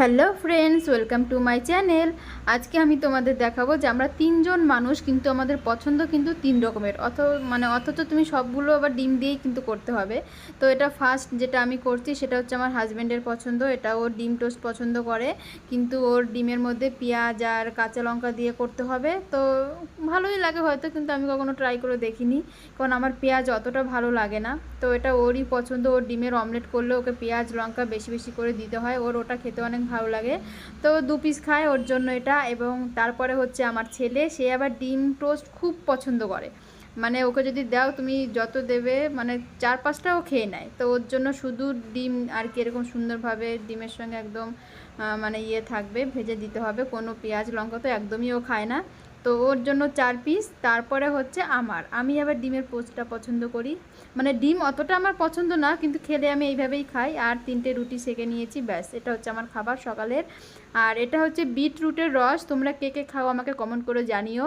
Hello friends, welcome to my channel. আজকে আমি তোমাদের দেখাবো যে আমরা তিনজন মানুষ কিন্তু আমাদের পছন্দ কিন্তু তিন রকমের। অথ মানে অথচ তুমি সবগুলো আবার ডিম দিয়েই কিন্তু করতে হবে। তো এটা ফার্স্ট যেটা আমি করছি সেটা হচ্ছে আমার হাজব্যান্ডের পছন্দ, এটা ওর ডিম টোস্ট পছন্দ করে। কিন্তু ওর ডিমের মধ্যে পেঁয়াজ আর কাঁচা লঙ্কা দিয়ে করতে হবে। তো ভালোই লাগে হয়তো, কিন্তু আমি কখনো ট্রাই করে দেখিনি। কারণ আমার পেঁয়াজ অতটা ভালো লাগে না। তো এটা ওরই পছন্দ, ওর ডিমের অমলেট করলে ওকে পেঁয়াজ, লঙ্কা বেশি বেশি করে দিতে হয়। ওর ওটা খেতে অনেক ভালো লাগে। তো দু পিস খায় ওর জন্য এটা এবং তারপরে হচ্ছে আমার ছেলে, সে আবার ডিম টোস্ট খুব পছন্দ করে। মানে ওকে যদি দাও, তুমি যত দেবে মানে চার পাঁচটাও খেয়ে নেয়। তো ওর জন্য শুধু ডিম আর কি এরকম সুন্দরভাবে ডিমের সঙ্গে একদম মানে ইয়ে থাকবে, ভেজে দিতে হবে। কোনো পেঁয়াজ, লঙ্কা তো একদমই ও খায় না। তো ওর জন্য চার পিস তারপরে হচ্ছে আমার। আমি আবার ডিমের পোস্টটা পছন্দ করি। মানে ডিম অতটা আমার পছন্দ না, কিন্তু খেলে আমি এইভাবেই খাই। আর তিনটে রুটি সেকে নিয়েছি, ব্যাস। এটা হচ্ছে আমার খাবার সকালের। আর এটা হচ্ছে বিট রুটের রস। তোমরা কে কে খাও আমাকে কমেন্ট করে জানিও।